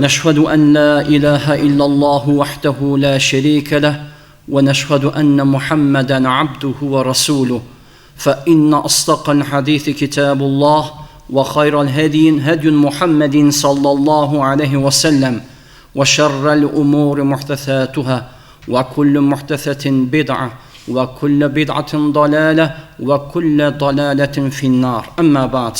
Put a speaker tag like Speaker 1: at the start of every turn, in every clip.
Speaker 1: نشهد أن لا إله إلا الله وحده لا شريك له ونشهد أن محمدا عبده ورسوله. فإن أصدق الحديث كتاب الله وخير الهدي هدي محمد صلى الله عليه وسلم وشر الأمور محدثاتها وكل محدثة بدعة وكل بدعة ضلالة وكل ضلالة في النار. أما بعد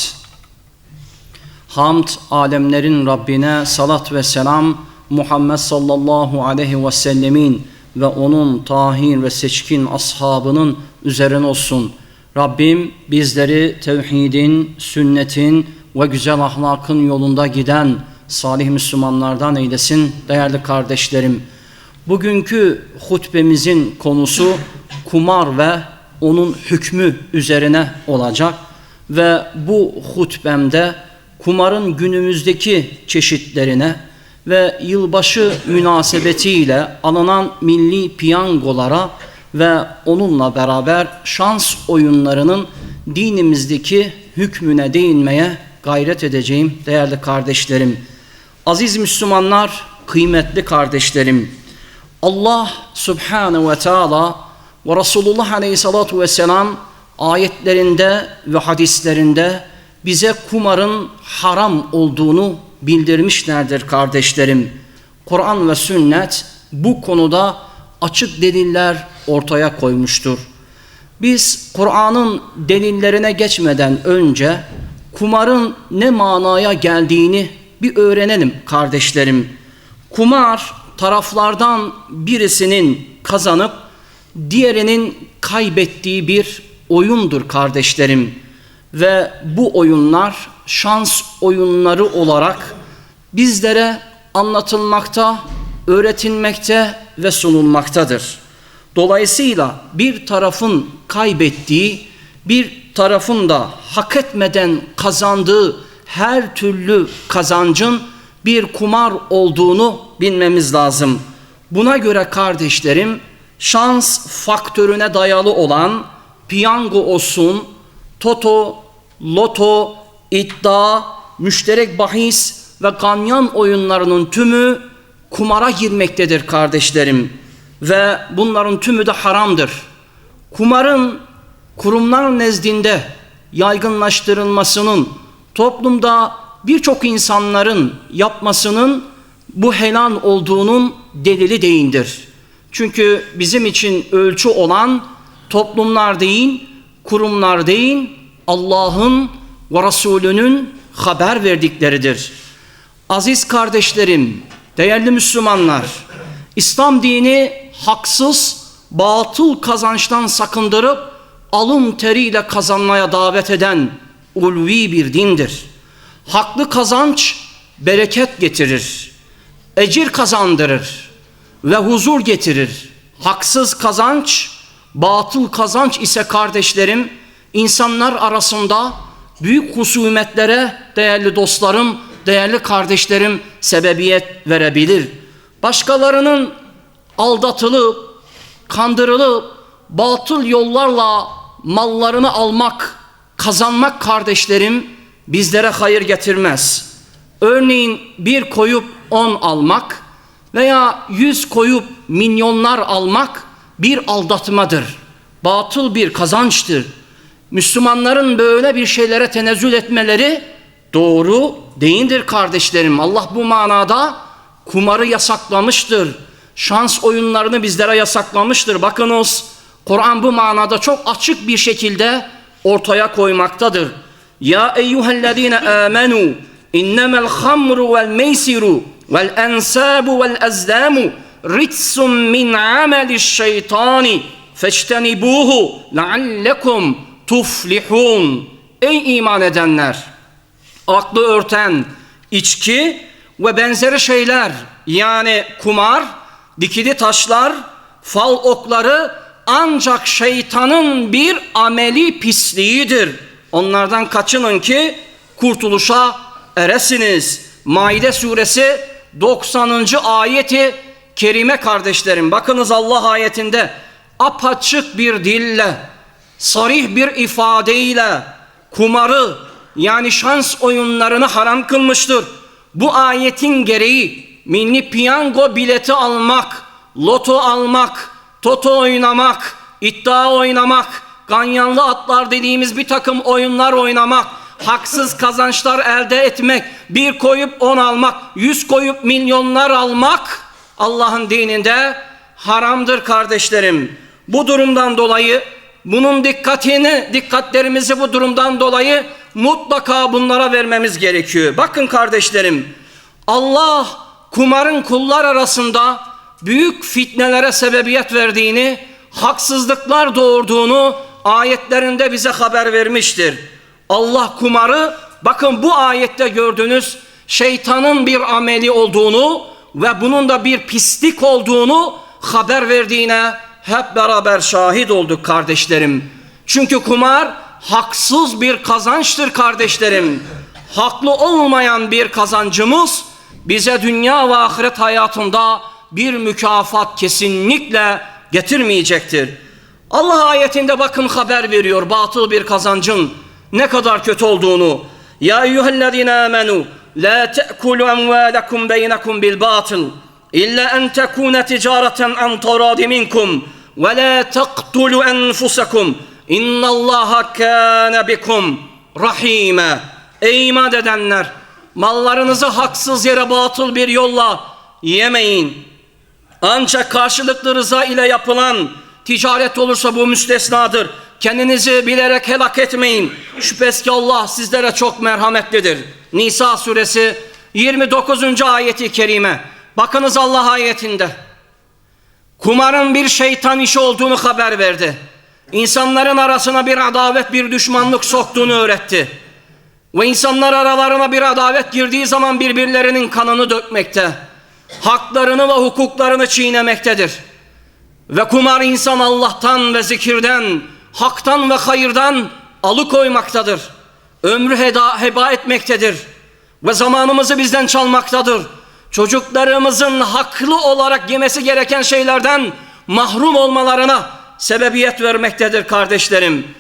Speaker 1: Hamd alemlerin Rabbine salat ve selam Muhammed sallallahu aleyhi ve sellemin ve onun tahin ve seçkin ashabının üzerine olsun. Rabbim bizleri tevhidin, sünnetin ve güzel ahlakın yolunda giden salih Müslümanlardan eylesin değerli kardeşlerim. Bugünkü hutbemizin konusu kumar ve onun hükmü üzerine olacak ve bu hutbemde kumarın günümüzdeki çeşitlerine ve yılbaşı münasebetiyle alınan milli piyangolara ve onunla beraber şans oyunlarının dinimizdeki hükmüne değinmeye gayret edeceğim değerli kardeşlerim. Aziz Müslümanlar, kıymetli kardeşlerim. Allah Subhanahu ve Teala ve Resulullah Aleyhissalatu Vesselam ayetlerinde ve hadislerinde bize kumarın haram olduğunu bildirmişlerdir kardeşlerim. Kur'an ve sünnet bu konuda açık deliller ortaya koymuştur. Biz Kur'an'ın delillerine geçmeden önce kumarın ne manaya geldiğini bir öğrenelim kardeşlerim. Kumar taraflardan birisinin kazanıp diğerinin kaybettiği bir oyundur kardeşlerim. Ve bu oyunlar şans oyunları olarak bizlere anlatılmakta, öğretilmekte ve sunulmaktadır. Dolayısıyla bir tarafın kaybettiği, bir tarafın da hak etmeden kazandığı her türlü kazancın bir kumar olduğunu bilmemiz lazım. Buna göre kardeşlerim şans faktörüne dayalı olan piyango olsun, toto, loto, iddia, müşterek bahis ve ganyan oyunlarının tümü kumara girmektedir kardeşlerim. Ve bunların tümü de haramdır. Kumarın kurumlar nezdinde yaygınlaştırılmasının toplumda birçok insanların yapmasının bu helal olduğunun delili değildir. Çünkü bizim için ölçü olan toplumlar değil, kurumlar değil, Allah'ın ve Resulünün haber verdikleridir. Aziz kardeşlerim, değerli Müslümanlar, İslam dini haksız, batıl kazançtan sakındırıp alın teriyle kazanmaya davet eden ulvi bir dindir. Haklı kazanç bereket getirir, ecir kazandırır ve huzur getirir. Haksız kazanç, batıl kazanç ise kardeşlerim, insanlar arasında büyük husumetlere değerli dostlarım, değerli kardeşlerim sebebiyet verebilir. Başkalarının aldatılıp, kandırılıp, batıl yollarla mallarını almak, kazanmak kardeşlerim bizlere hayır getirmez. Örneğin bir koyup on almak veya yüz koyup milyonlar almak bir aldatmadır. Batıl bir kazançtır. Müslümanların böyle bir şeylere tenezzül etmeleri doğru değildir kardeşlerim. Allah bu manada kumarı yasaklamıştır. Şans oyunlarını bizlere yasaklamıştır. Bakınız Kur'an bu manada çok açık bir şekilde ortaya koymaktadır. Ya eyyühellezine amenu innemel hamru vel meysiru vel ensabu vel ezlamu ritsun min ameliş şeytani feçtenibuhu leallekum tuflihun. Ey iman edenler! Aklı örten içki, ve benzeri şeyler yani kumar, dikili taşlar, fal okları ancak şeytanın bir ameli pisliğidir. Onlardan kaçının ki kurtuluşa eresiniz. Maide suresi 90. ayeti kerime kardeşlerim. Bakınız Allah ayetinde apaçık bir dille, sarih bir ifadeyle kumarı yani şans oyunlarını haram kılmıştır. Bu ayetin gereği milli piyango bileti almak, loto almak, toto oynamak, iddia oynamak, ganyanlı atlar dediğimiz bir takım oyunlar oynamak, haksız kazançlar elde etmek, bir koyup on almak, yüz koyup milyonlar almak Allah'ın dininde haramdır kardeşlerim. Bu durumdan dolayı bunun dikkatini, dikkatlerimizi bu durumdan dolayı mutlaka bunlara vermemiz gerekiyor. Bakın kardeşlerim, Allah kumarın kullar arasında büyük fitnelere sebebiyet verdiğini, haksızlıklar doğurduğunu ayetlerinde bize haber vermiştir. Allah kumarı bakın bu ayette gördüğünüz şeytanın bir ameli olduğunu ve bunun da bir pislik olduğunu haber verdiğine hep beraber şahit olduk kardeşlerim. Çünkü kumar haksız bir kazançtır kardeşlerim. Haklı olmayan bir kazancımız bize dünya ve ahiret hayatında bir mükafat kesinlikle getirmeyecektir. Allah ayetinde bakın haber veriyor batıl bir kazancın ne kadar kötü olduğunu. Ya eyyühellezine amenu la te'kulu emvâlekum beynekum bil batıl illa en tekune ticareten an taradi minkum ve la teqtulu enfusakum innallaha kâne bikum rahime. Ey iman edenler mallarınızı haksız yere batıl bir yolla yemeyin. Ancak karşılıklı rıza ile yapılan ticaret olursa bu müstesnadır. Kendinizi bilerek helak etmeyin. Şüphesiz ki Allah sizlere çok merhametlidir. Nisa suresi 29. ayeti kerime. Bakınız Allah ayetinde. Kumarın bir şeytan işi olduğunu haber verdi. İnsanların arasına bir adavet, bir düşmanlık soktuğunu öğretti. Ve insanlar aralarına bir adavet girdiği zaman birbirlerinin kanını dökmekte. Haklarını ve hukuklarını çiğnemektedir. Ve kumar insan Allah'tan ve zikirden, haktan ve hayırdan alıkoymaktadır. Ömrü heda, heba etmektedir. Ve zamanımızı bizden çalmaktadır. Çocuklarımızın haklı olarak yemesi gereken şeylerden mahrum olmalarına sebebiyet vermektedir kardeşlerim.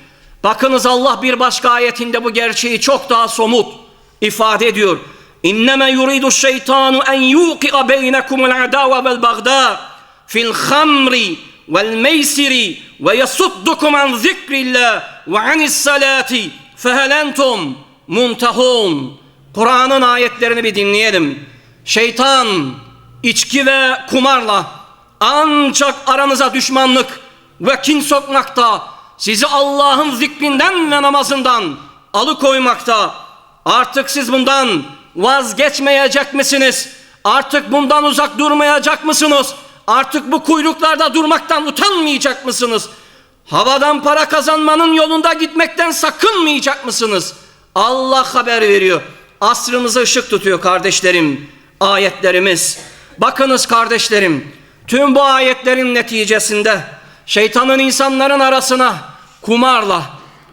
Speaker 1: Bakınız Allah bir başka ayetinde bu gerçeği çok daha somut ifade ediyor. İnneme yuridu şeytanu en yuqi'a beynekumul adave vel bagda fil hamri vel meysiri ve yasuddukum an zikrillah ve anis salati fehel entum muntahun. Kur'an'ın ayetlerini bir dinleyelim. Şeytan içki ve kumarla ancak aranıza düşmanlık ve kin sokmakta, sizi Allah'ın zikrinden ve namazından alıkoymakta. Artık siz bundan vazgeçmeyecek misiniz? Artık bundan uzak durmayacak mısınız? Artık bu kuyruklarda durmaktan utanmayacak mısınız? Havadan para kazanmanın yolunda gitmekten sakınmayacak mısınız? Allah haber veriyor. Asrımıza ışık tutuyor kardeşlerim. Ayetlerimiz. Bakınız kardeşlerim. Tüm bu ayetlerin neticesinde şeytanın insanların arasına kumarla,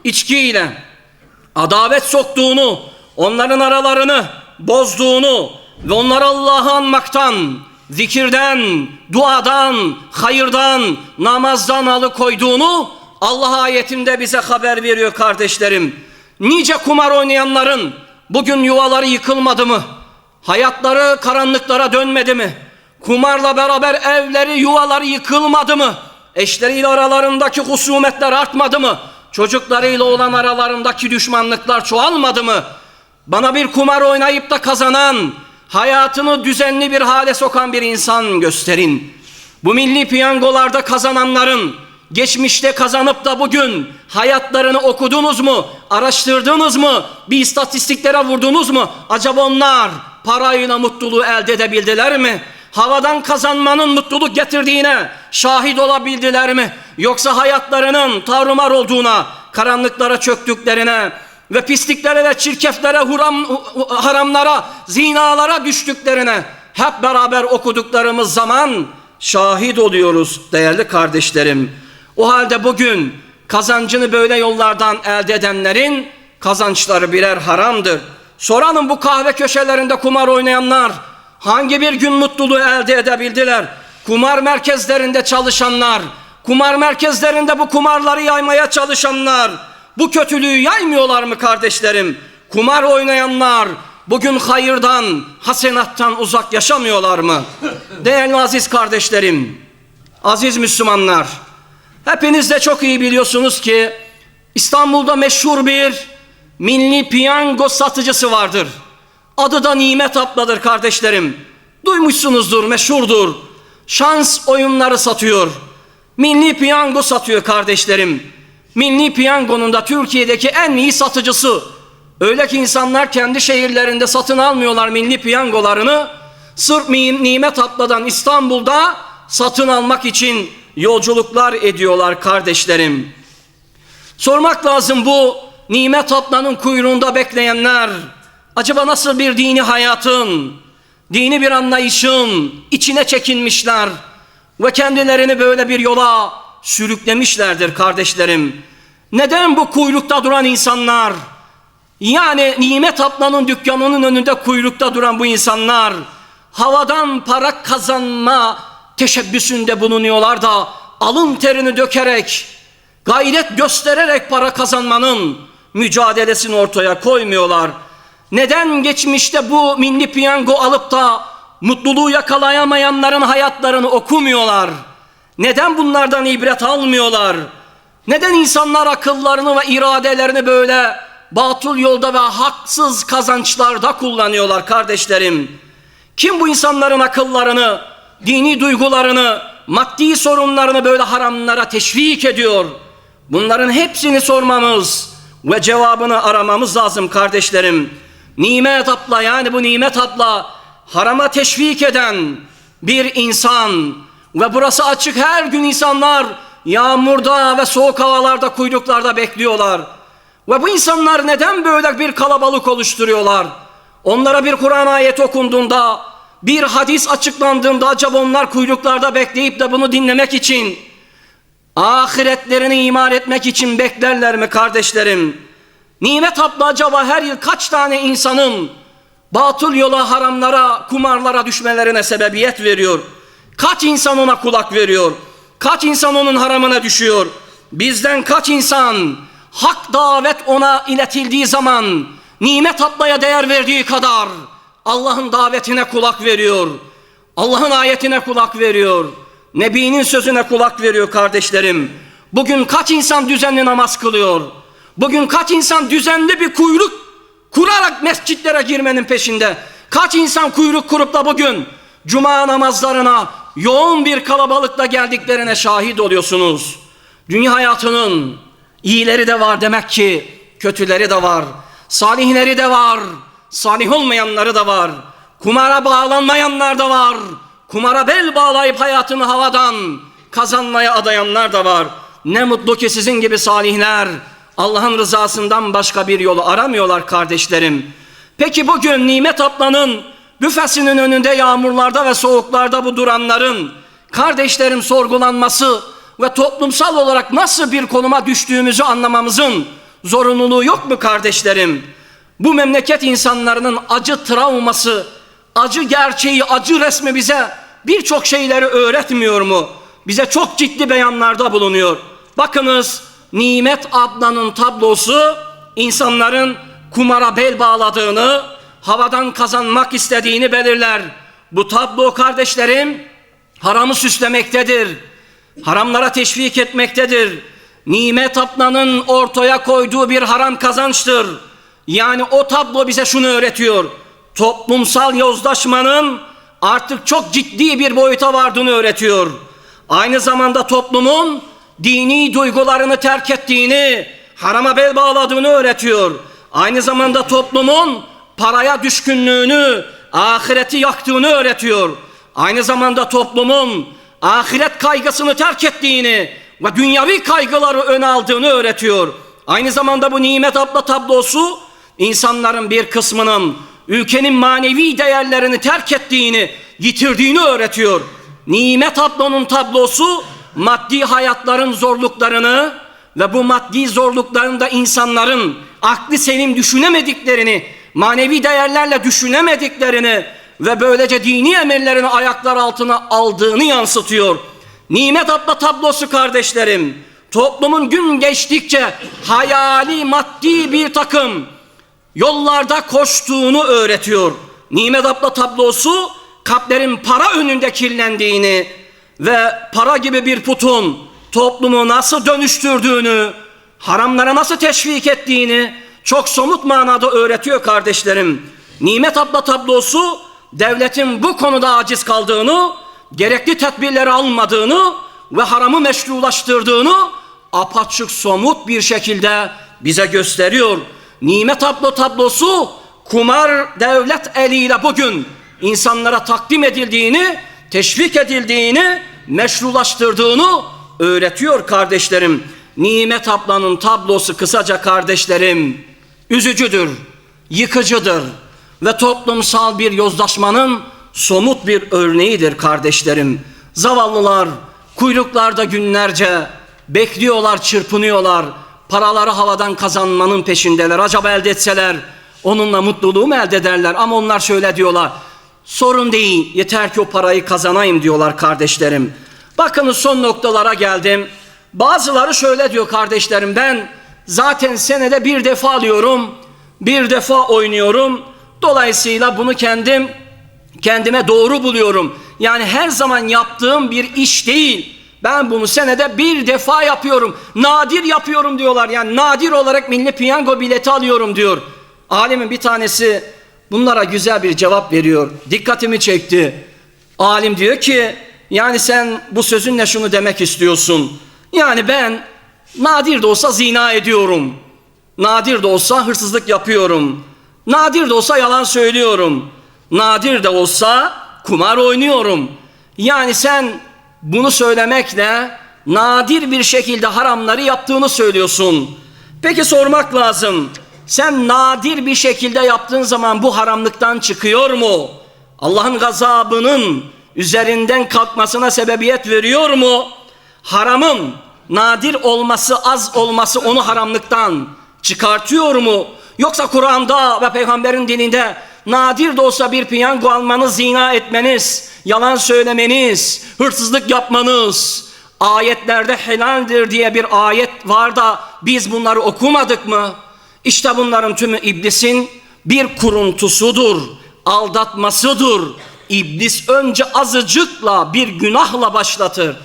Speaker 1: içkiyle adavet soktuğunu, onların aralarını bozduğunu ve onları Allah'ı anmaktan, zikirden, duadan, hayırdan, namazdan alıkoyduğunu Allah ayetinde bize haber veriyor kardeşlerim. Nice kumar oynayanların bugün yuvaları yıkılmadı mı? Hayatları karanlıklara dönmedi mi? Kumarla beraber evleri, yuvaları yıkılmadı mı? Eşleriyle aralarındaki husumetler artmadı mı? Çocuklarıyla olan aralarındaki düşmanlıklar çoğalmadı mı? Bana bir kumar oynayıp da kazanan, hayatını düzenli bir hale sokan bir insan gösterin. Bu milli piyangolarda kazananların geçmişte kazanıp da bugün hayatlarını okudunuz mu? Araştırdınız mı? Bir istatistiklere vurdunuz mu? Acaba onlar parayla mutluluğu elde edebildiler mi? Havadan kazanmanın mutluluk getirdiğine şahit olabildiler mi? Yoksa hayatlarının tarumar olduğuna, karanlıklara çöktüklerine, ve pisliklere ve çirkeflere, huram, haramlara, zinalara düştüklerine hep beraber okuduklarımız zaman şahit oluyoruz değerli kardeşlerim. O halde bugün kazancını böyle yollardan elde edenlerin kazançları birer haramdır. Soralım bu kahve köşelerinde kumar oynayanlar hangi bir gün mutluluğu elde edebildiler? Kumar merkezlerinde çalışanlar, kumar merkezlerinde bu kumarları yaymaya çalışanlar bu kötülüğü yaymıyorlar mı kardeşlerim? Kumar oynayanlar bugün hayırdan, hasenattan uzak yaşamıyorlar mı? Değerli aziz kardeşlerim, aziz Müslümanlar, hepiniz de çok iyi biliyorsunuz ki İstanbul'da meşhur bir milli piyango satıcısı vardır. Adı da Nimet abladır kardeşlerim. Duymuşsunuzdur, meşhurdur. Şans oyunları satıyor. Milli piyango satıyor kardeşlerim. Milli piyangonun da Türkiye'deki en iyi satıcısı. Öyle ki insanlar kendi şehirlerinde satın almıyorlar milli piyangolarını. Sırf Nimet abladan İstanbul'da satın almak için yolculuklar ediyorlar kardeşlerim. Sormak lazım bu nimet ablanın kuyruğunda bekleyenler acaba nasıl bir dini hayatın, dini bir anlayışın içine çekinmişler ve kendilerini böyle bir yola sürüklemişlerdir kardeşlerim. Neden bu kuyrukta duran insanlar, yani nimet ablanın dükkanının önünde kuyrukta duran bu insanlar havadan para kazanma teşebbüsünde bulunuyorlar da alın terini dökerek gayret göstererek para kazanmanın mücadelesini ortaya koymuyorlar. Neden geçmişte bu milli piyango alıp da mutluluğu yakalayamayanların hayatlarını okumuyorlar? Neden bunlardan ibret almıyorlar? Neden insanlar akıllarını ve iradelerini böyle batıl yolda ve haksız kazançlarda kullanıyorlar kardeşlerim? Kim bu insanların akıllarını, dini duygularını, maddi sorunlarını böyle haramlara teşvik ediyor? Bunların hepsini sormamız ve cevabını aramamız lazım kardeşlerim. Nimet abla yani bu nimet abla harama teşvik eden bir insan ve burası açık her gün insanlar yağmurda ve soğuk havalarda kuyruklarda bekliyorlar. Ve bu insanlar neden böyle bir kalabalık oluşturuyorlar? Onlara bir Kur'an ayeti okunduğunda, bir hadis açıklandığında acaba onlar kuyruklarda bekleyip de bunu dinlemek için ahiretlerini iman etmek için beklerler mi kardeşlerim? Nimet abla acaba her yıl kaç tane insanın batıl yola, haramlara, kumarlara düşmelerine sebebiyet veriyor? Kaç insan ona kulak veriyor? Kaç insan onun haramına düşüyor? Bizden kaç insan hak davet ona iletildiği zaman nimet ablaya değer verdiği kadar Allah'ın davetine kulak veriyor. Allah'ın ayetine kulak veriyor. Nebinin sözüne kulak veriyor kardeşlerim. Bugün kaç insan düzenli namaz kılıyor? Bugün kaç insan düzenli bir kuyruk kurarak mescitlere girmenin peşinde? Kaç insan kuyruk kurup da bugün cuma namazlarına yoğun bir kalabalıkla geldiklerine şahit oluyorsunuz. Dünya hayatının iyileri de var demek ki kötüleri de var. Salihleri de var. Salih olmayanları da var. Kumara bağlanmayanlar da var. Kumara bel bağlayıp hayatını havadan kazanmaya adayanlar da var. Ne mutlu ki sizin gibi salihler Allah'ın rızasından başka bir yolu aramıyorlar kardeşlerim. Peki bugün Nimet ablanın büfesinin önünde yağmurlarda ve soğuklarda bu duranların kardeşlerim sorgulanması ve toplumsal olarak nasıl bir konuma düştüğümüzü anlamamızın zorunluluğu yok mu kardeşlerim? Bu memleket insanlarının acı travması, acı gerçeği, acı resmi bize birçok şeyleri öğretmiyor mu? Bize çok ciddi beyanlarda bulunuyor. Bakınız Nimet ablanın tablosu insanların kumara bel bağladığını, havadan kazanmak istediğini belirler. Bu tablo kardeşlerim haramı süslemektedir. Haramlara teşvik etmektedir. Nimet ablanın ortaya koyduğu bir haram kazançtır. Yani o tablo bize şunu öğretiyor. Toplumsal yozlaşmanın artık çok ciddi bir boyuta vardığını öğretiyor. Aynı zamanda toplumun dini duygularını terk ettiğini, harama bel bağladığını öğretiyor. Aynı zamanda toplumun paraya düşkünlüğünü, ahireti yaktığını öğretiyor. Aynı zamanda toplumun ahiret kaygısını terk ettiğini ve dünyavi kaygıları ön aldığını öğretiyor. Aynı zamanda bu nimet abla tablosu insanların bir kısmının ülkenin manevi değerlerini terk ettiğini, yitirdiğini öğretiyor. Nimet ablonun tablosu maddi hayatların zorluklarını ve bu maddi zorluklarında insanların aklı selim düşünemediklerini, manevi değerlerle düşünemediklerini ve böylece dini emirlerini ayaklar altına aldığını yansıtıyor. Nimet abla tablosu kardeşlerim, toplumun gün geçtikçe hayali maddi bir takım yollarda koştuğunu öğretiyor. Nimet abla tablosu kalplerin para önünde kirlendiğini ve para gibi bir putun toplumu nasıl dönüştürdüğünü, haramlara nasıl teşvik ettiğini çok somut manada öğretiyor kardeşlerim. Nimet abla tablosu devletin bu konuda aciz kaldığını, gerekli tedbirleri almadığını ve haramı meşrulaştırdığını apaçık somut bir şekilde bize gösteriyor. Nimet tablo tablosu kumar devlet eliyle bugün insanlara takdim edildiğini, teşvik edildiğini, meşrulaştırdığını öğretiyor kardeşlerim. Nimet ablanın tablosu kısaca kardeşlerim üzücüdür, yıkıcıdır ve toplumsal bir yozlaşmanın somut bir örneğidir kardeşlerim. Zavallılar kuyruklarda günlerce bekliyorlar, çırpınıyorlar. Paraları havadan kazanmanın peşindeler. Acaba elde etseler onunla mutluluğu mu elde ederler? Ama onlar şöyle diyorlar. Sorun değil, yeter ki o parayı kazanayım diyorlar kardeşlerim. Bakınız son noktalara geldim. Bazıları şöyle diyor kardeşlerim ben zaten senede bir defa alıyorum, bir defa oynuyorum. Dolayısıyla bunu kendim kendime doğru buluyorum. Yani her zaman yaptığım bir iş değil. Ben bunu senede bir defa yapıyorum. Nadir yapıyorum diyorlar. Yani nadir olarak milli piyango bileti alıyorum diyor. Alimin bir tanesi bunlara güzel bir cevap veriyor. Dikkatimi çekti. Alim diyor ki yani sen bu sözünle şunu demek istiyorsun. Yani ben nadir de olsa zina ediyorum. Nadir de olsa hırsızlık yapıyorum. Nadir de olsa yalan söylüyorum. Nadir de olsa kumar oynuyorum. Yani sen bunu söylemekle nadir bir şekilde haramları yaptığını söylüyorsun. Peki sormak lazım. Sen nadir bir şekilde yaptığın zaman bu haramlıktan çıkıyor mu? Allah'ın gazabının üzerinden kalkmasına sebebiyet veriyor mu? Haramın nadir olması, az olması onu haramlıktan çıkartıyor mu? Yoksa Kur'an'da ve peygamberin dininde nadir de olsa bir piyango almanız, zina etmeniz, yalan söylemeniz, hırsızlık yapmanız, ayetlerde helaldir diye bir ayet var da biz bunları okumadık mı? İşte bunların tümü iblisin bir kuruntusudur, aldatmasıdır. İblis önce azıcıkla bir günahla başlatır.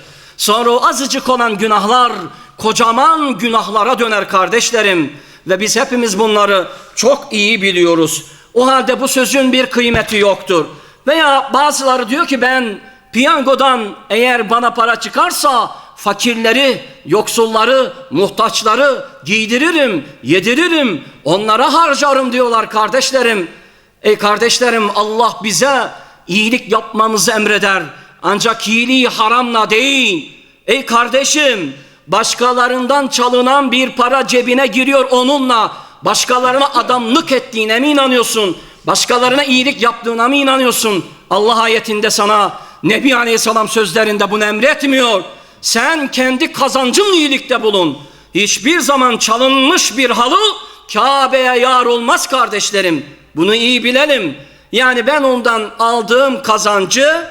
Speaker 1: Sonra o azıcık olan günahlar kocaman günahlara döner kardeşlerim. Ve biz hepimiz bunları çok iyi biliyoruz. O halde bu sözün bir kıymeti yoktur. Veya bazıları diyor ki ben piyangodan eğer bana para çıkarsa fakirleri, yoksulları, muhtaçları giydiririm, yediririm, onlara harcarım diyorlar kardeşlerim. Ey kardeşlerim Allah bize iyilik yapmamızı emreder. Ancak iyiliği haramla değil. Ey kardeşim başkalarından çalınan bir para cebine giriyor onunla. Başkalarına adamlık ettiğine mi inanıyorsun? Başkalarına iyilik yaptığına mı inanıyorsun? Allah ayetinde sana Nebi Aleyhisselam sözlerinde bunu emretmiyor. Sen kendi kazancın iyilikte bulun. Hiçbir zaman çalınmış bir halı Kabe'ye yar olmaz kardeşlerim. Bunu iyi bilelim. Yani ben ondan aldığım kazancı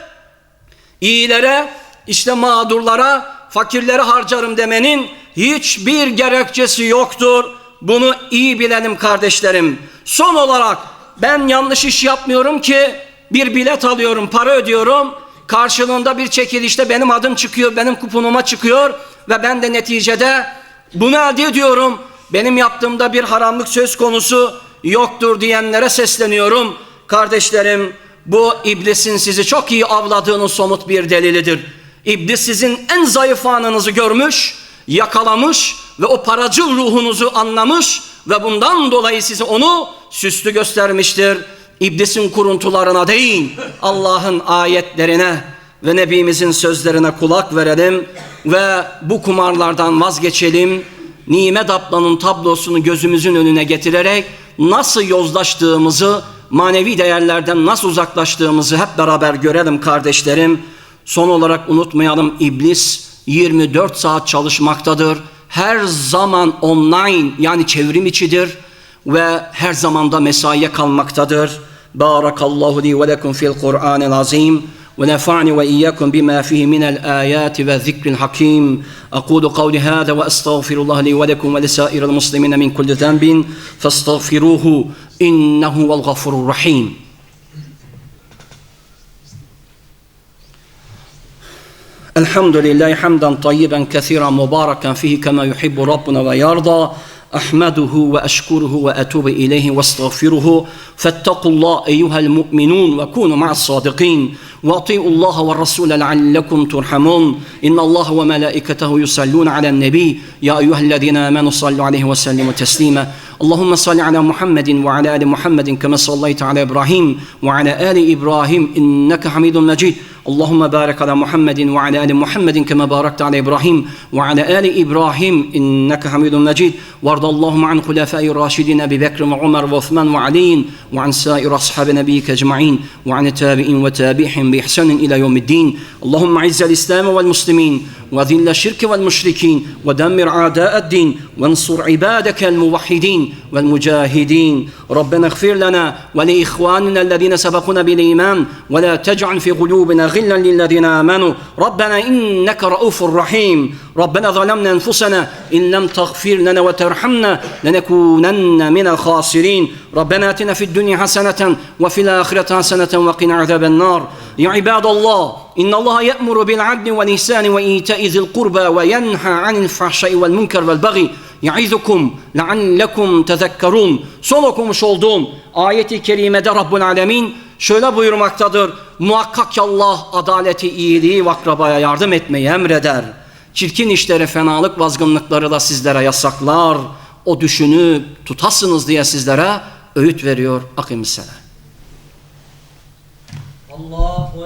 Speaker 1: iyilere, işte mağdurlara, fakirlere harcarım demenin hiçbir gerekçesi yoktur. Bunu iyi bilelim kardeşlerim. Son olarak ben yanlış iş yapmıyorum ki bir bilet alıyorum, para ödüyorum. Karşılığında bir çekilişte benim adım çıkıyor, benim kuponuma çıkıyor ve ben de neticede bunu elde ediyorum. Benim yaptığımda bir haramlık söz konusu yoktur diyenlere sesleniyorum. Kardeşlerim bu iblisin sizi çok iyi avladığının somut bir delilidir. İblis sizin en zayıf anınızı görmüş, yakalamış ve o paracıl ruhunuzu anlamış ve bundan dolayı size onu süslü göstermiştir. İblisin kuruntularına değil, Allah'ın ayetlerine ve Nebimizin sözlerine kulak verelim ve bu kumarlardan vazgeçelim. Nimet ablanın tablosunu gözümüzün önüne getirerek nasıl yozlaştığımızı, manevi değerlerden nasıl uzaklaştığımızı hep beraber görelim kardeşlerim. Son olarak unutmayalım iblis 24 saat çalışmaktadır. Her zaman online yani çevrim içidir ve her zamanda mesaiye kalmaktadır. Barakallahu li ve lekum fil Kur'anil azim. ونفعني وإياكم بما فيه من الآيات والذكر الحكيم أقول قولي هذا وأستغفر الله لي ولكم ولسائر المسلمين من كل ذنب فاستغفروه إنه هو الغفور الرحيم. الحمد لله حمدا طيبا كثيرا مباركا فيه كما يحب ربنا ويرضى. أحمده وأشكره وأتوب إليه واستغفره. فاتقوا الله أيها المؤمنون وكونوا مع الصادقين. وأطيعوا الله والرسول لعلكم ترحمون. إن الله وملائكته يصلون على النبي. يا أيها الذين آمنوا صلوا عليه وسلموا تسليما. اللهم صل على محمد وعلى آل محمد كما صليت على إبراهيم وعلى آل إبراهيم إنك حميد مجيد. اللهم بارك على محمد وعلى آل محمد كما باركت على إبراهيم وعلى آل إبراهيم إنك حميد مجيد. وارض اللهم عن خلفاء الراشدين أبي بكر وعمر وعثمان وعلي وعن سائر أصحاب نبيك أجمعين وعن التابعين وتابعهم بإحسان إلى يوم الدين. اللهم أعز الإسلام والمسلمين وذل الشرك والمشركين ودمر أعداء الدين وانصر عبادك الموحدين والمجاهدين. ربنا اغفر لنا ولإخواننا الذين سبقونا بالإيمان ولا تجعل في قلوبنا غلا للذين آمنوا. ربنا إنك رؤوف رحيم. ربنا ظلمنا أنفسنا إن لم تغفر لنا وترحمنا لنكونن من الخاسرين. ربنا آتنا في الدنيا حسنة وفي الآخرة حسنة وقنا عذاب النار. يا عباد الله إن الله يأمر بالعدل والإحسان وإيتاء ذي القربى وينهى عن الفحشاء والمنكر والبغي يعظكم لعلكم تذكرون. son olduğum ayeti kerimede Rabbul Alemin şöyle buyurmaktadır. Muhakkak Allah adaleti, iyiliği ve akrabaya yardım etmeyi emreder. Çirkin işleri, fenalık, vazgınlıkları da sizlere yasaklar. O düşünü tutasınız diye sizlere öğüt veriyor. Akimisselam.
Speaker 2: Allahu